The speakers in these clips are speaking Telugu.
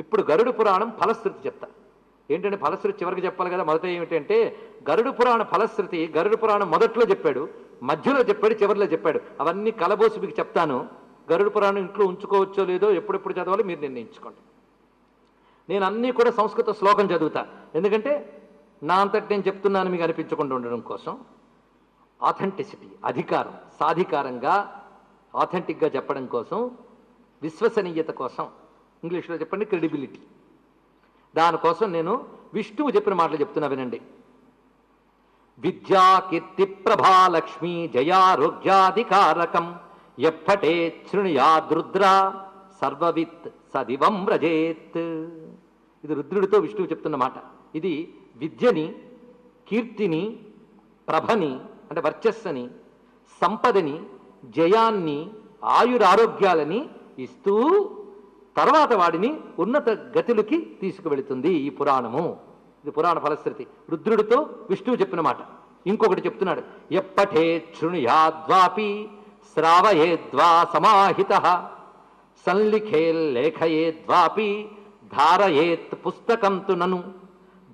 ఇప్పుడు గరుడు పురాణం ఫలశ్రుతి చెప్తా. ఏంటంటే ఫలశ్రుతి చివరికి చెప్పాలి కదా మొదట ఏమిటంటే గరుడు పురాణ ఫలశ్రుతి గరుడు పురాణం మొదట్లో చెప్పాడు మధ్యలో చెప్పాడు చివరిలో చెప్పాడు. అవన్నీ కలబోసి మీకు చెప్తాను. గరుడు పురాణం ఇంట్లో ఉంచుకోవచ్చో లేదో ఎప్పుడెప్పుడు చదవాలో మీరు నిర్ణయించుకోండి. నేను అన్నీ కూడా సంస్కృత శ్లోకం చదువుతా. ఎందుకంటే నా అంతటి నేను చెప్తున్నాను మీకు అనిపించకుండా ఉండడం కోసం. ఆథెంటిసిటీ అధికారం సాధికారంగా ఆథెంటిక్గా చెప్పడం కోసం విశ్వసనీయత కోసం ఇంగ్లీష్లో చెప్పండి క్రెడిబిలిటీ దానికోసం నేను విష్ణువు చెప్పిన మాటలు చెప్తున్నా వినండి. విద్యా కీర్తి ప్రభాలక్ష్మి జయారోగ్యాధికారకం ఎప్పటే శృణుయాదృద్ర సర్వవిత్ సదివం వ్రజేత్. ఇది రుద్రుడితో విష్ణువు చెప్తున్న మాట. ఇది విద్యని కీర్తిని ప్రభని అంటే వర్చస్సుని సంపదని జయాన్ని ఆయురారోగ్యాలని ఇస్తూ తర్వాత వాడిని ఉన్నత గతులకి తీసుకువెళుతుంది ఈ పురాణము. ఇది పురాణ ఫలశ్రుతి. రుద్రుడితో విష్ణువు చెప్పిన మాట. ఇంకొకటి చెప్తున్నాడు. ఎప్పటే శృణుయాద్వాపి శ్రావయేద్వా సమాహిత. సంలిఖేల్లేఖయేద్వాపి ధారయేత్ పుస్తకం తు నను.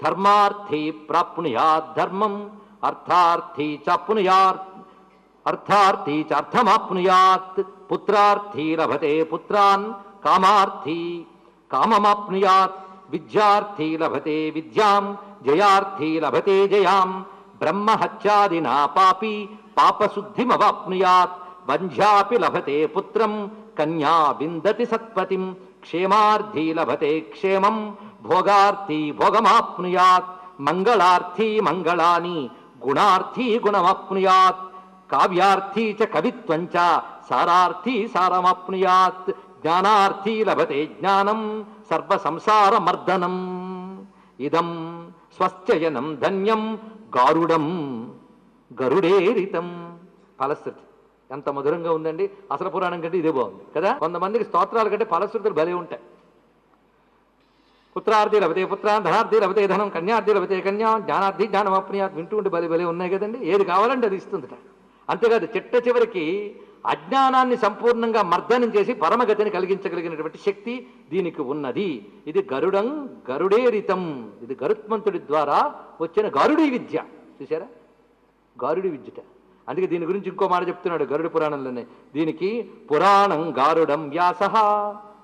ధర్మార్థీ ప్రాప్నుయాత్ ధర్మం అర్థార్థీ చాప్నుయాత్ అర్థార్థీ చ అర్థమాప్నుయాత్ లభతే పుత్రాన్ कामार्थी काममाप्नुयात् विद्यार्थी लभते विद्यां जयार्थी लभते जयां ब्रह्महत्यादिना पापी पापशुद्धिमवाप्नुयात् वन्ध्यापि लभते पुत्रं कन्या विन्दति सत्पतिं क्षेमार्थी लभते क्षेमं भोगार्थी भोगमाप्नुयात् मङ्गलार्थी मङ्गलानि गुणार्थी गुणमाप्नुयात् काव्यार्थी च कवित्वम् च सारार्थी सारमाप्नुयात् జ్ఞానార్థీ లభతే జ్ఞానం సర్వ సంసారమర్దనం ఇదం స్వస్థయనం ధన్యం గారుడం గరుడేరితం. ఫలశ్రుతి. ఎంత మధురంగా ఉందండి. అసలు పురాణం కంటే ఇదే బాగుంది. కదా? కొంతమందికి స్తోత్రాల కంటే ఫలశ్రుతులు భలే ఉంటాయి. పుత్రార్థి లభతే పుత్ర ధనార్థి లభతే ధనం కన్యార్థి లభతే కన్యా జ్ఞానార్థి జ్ఞానమాప్నియాత్ వింటూ ఉంటే బలి బలి ఉన్నాయి కదండి. ఏది కావాలంటే అది ఇస్తుందిట. అంతేకాదు చిట్ట చివరికి అజ్ఞానాన్ని సంపూర్ణంగా మర్దనం చేసి పరమగతిని కలిగించగలిగినటువంటి శక్తి దీనికి ఉన్నది. ఇది గరుడం గరుడేరితం. ఇది గరుత్మంతుడి ద్వారా వచ్చిన గారుడి విద్య. చూసారా గారుడి విద్యట. అందుకే దీని గురించి ఇంకో మాట చెప్తున్నాడు గరుడు పురాణంలోనే. దీనికి పురాణం గారుడం వ్యాస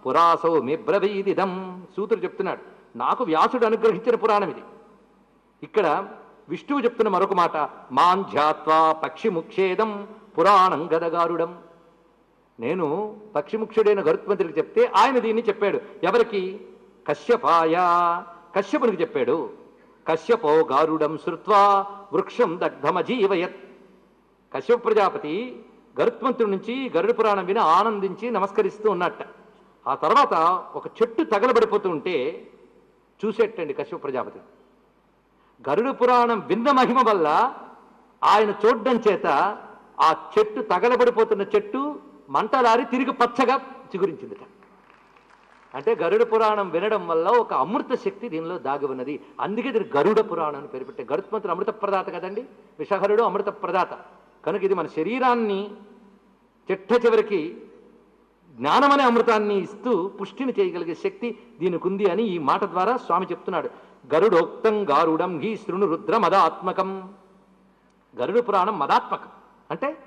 పురాసౌ మిబ్రవీదిదం సూతుడు చెప్తున్నాడు నాకు వ్యాసుడు అనుగ్రహించిన పురాణం ఇది. ఇక్కడ విష్ణువు చెప్తున్న మరొక మాట మాంధ్యాత్వా పక్షి ముక్షేదం పురాణం గదగారుడం. నేను పక్షిముఖ్యుడైన గరుత్మంతుడికి చెప్తే ఆయన దీన్ని చెప్పాడు. ఎవరికి? కశ్యపాయ. కశ్యపునికి చెప్పాడు. కశ్యపో గారుడం శృత్వా వృక్షం దగ్ధమజీవయత్ కశ్యప ప్రజాపతి గరుత్మంతుడి నుంచి గరుడు పురాణం విని ఆనందించి నమస్కరిస్తూ ఉన్నట్ట. ఆ తర్వాత ఒక చెట్టు తగలబడిపోతూ ఉంటే చూసేటండి కశ్యప ప్రజాపతి. గరుడు పురాణం విన్న మహిమ వల్ల ఆయన చూడడం చేత ఆ చెట్టు తగలబడిపోతున్న చెట్టు మంటలారి తిరిగి పచ్చగా చిగురించిందిట. అంటే గరుడ పురాణం వినడం వల్ల ఒక అమృత శక్తి దీనిలో దాగి ఉన్నది. అందుకే దీని గరుడ పురాణం అని పేరు పెట్టే గరుత్మంతుడు అమృత ప్రదాత కదండి? విషహరుడు అమృత ప్రదాత. కనుక ఇది మన శరీరాన్ని చిట్ట చివరికి జ్ఞానమనే అమృతాన్ని ఇస్తూ పుష్టిని చేయగలిగే శక్తి దీనికి ఉంది అని ఈ మాట ద్వారా స్వామి చెప్తున్నాడు. గరుడోక్తం గారుడం హీ శృణు రుద్ర మదాత్మకం గరుడ పురాణం మదాత్మకం. అంటే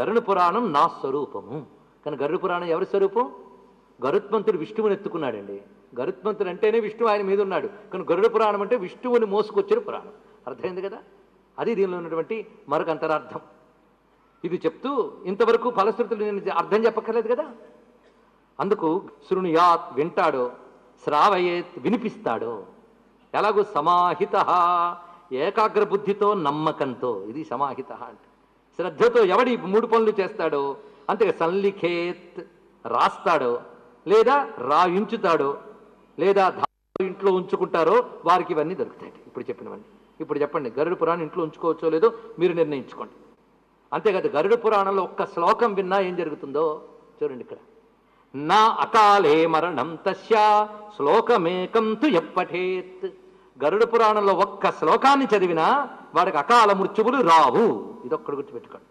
గరుడు పురాణం నా స్వరూపము. కానీ గరుడ పురాణం ఎవరి స్వరూపం? గరుత్మంతుడు విష్ణువుని ఎత్తుకున్నాడండి. గరుత్మంతుడు అంటేనే విష్ణువు ఆయన మీద ఉన్నాడు. కానీ గరుడ పురాణం అంటే విష్ణువుని మోసుకొచ్చిన పురాణం. అర్థమైంది కదా? అది దీనిలో ఉన్నటువంటి మరొక అంతరార్థం. ఇది చెప్తూ ఇంతవరకు ఫలశ్రుతులు నేను అర్థం చెప్పక్కర్లేదు కదా? అందుకు శృణుయాత్ వింటాడో శ్రావయేత్ వినిపిస్తాడో ఎలాగో సమాహిత ఏకాగ్ర బుద్ధితో నమ్మకంతో. ఇది సమాహిత అంటే. శ్రద్ధతో ఎవడి మూడు పనులు చేస్తాడో అంతే సల్లిఖేత్ రాస్తాడో లేదా రాయించుతాడో లేదా ఇంట్లో ఉంచుకుంటారో వారికి ఇవన్నీ దొరుకుతాయి. ఇప్పుడు చెప్పినవన్నీ. ఇప్పుడు చెప్పండి గరుడ పురాణం ఇంట్లో ఉంచుకోవచ్చో లేదో మీరు నిర్ణయించుకోండి. అంతేకాదు గరుడ పురాణంలో ఒక్క శ్లోకం విన్నా ఏం జరుగుతుందో చూడండి ఇక్కడ. నా అకాలే మరణం తస్య శ్లోకమేకం తు ఎప్పఠేత్. గరుడ పురాణంలో ఒక్క శ్లోకాన్ని చదివినా వాడికి అకాల మృత్యువులు రావు. ఇదొక్కడు గుర్తుపెట్టుకోండి.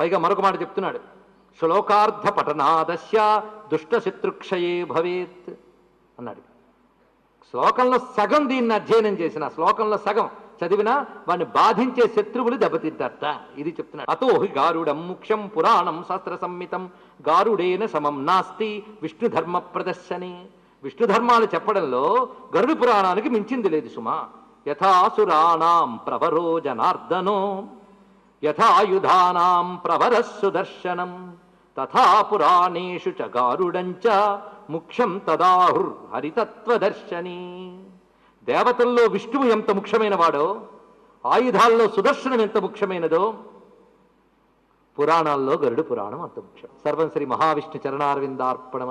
పైగా మరొక మాట చెప్తున్నాడు. శ్లోకార్థ పఠనాదశ దుష్ట శత్రుక్షయే భవేత్ అన్నాడు. శ్లోకంలో సగం దీన్ని అధ్యయనం చేసిన శ్లోకంలో సగం చదివినా వాడిని బాధించే శత్రువులు దెబ్బతిద్దట ఇది చెప్తున్నాడు. అతో హి గారుడం ముఖ్యం పురాణం శాస్త్ర సంహితం గారుడేన సమం నాస్తి విష్ణు ధర్మ ప్రదర్శని. విష్ణు ధర్మాలు చెప్పడంలో గరుడు పురాణానికి మించింది లేదు సుమా. యథాసురాణాం ప్రవరో జనార్దనో. యథాయుధానాం ప్రవర సుదర్శనం తథా పురాణేషు చ గారుడంచ ముఖ్యం తదాహుర్ హరితత్వదర్శని దేవతల్లో విష్ణువు ఎంత ముఖ్యమైన వాడో ఆయుధాల్లో సుదర్శనం ఎంత ముఖ్యమైనదో పురాణాల్లో గరుడు పురాణం అంత ముఖ్యం. సర్వం శ్రీ మహావిష్ణు చరణారవిందార్పణమ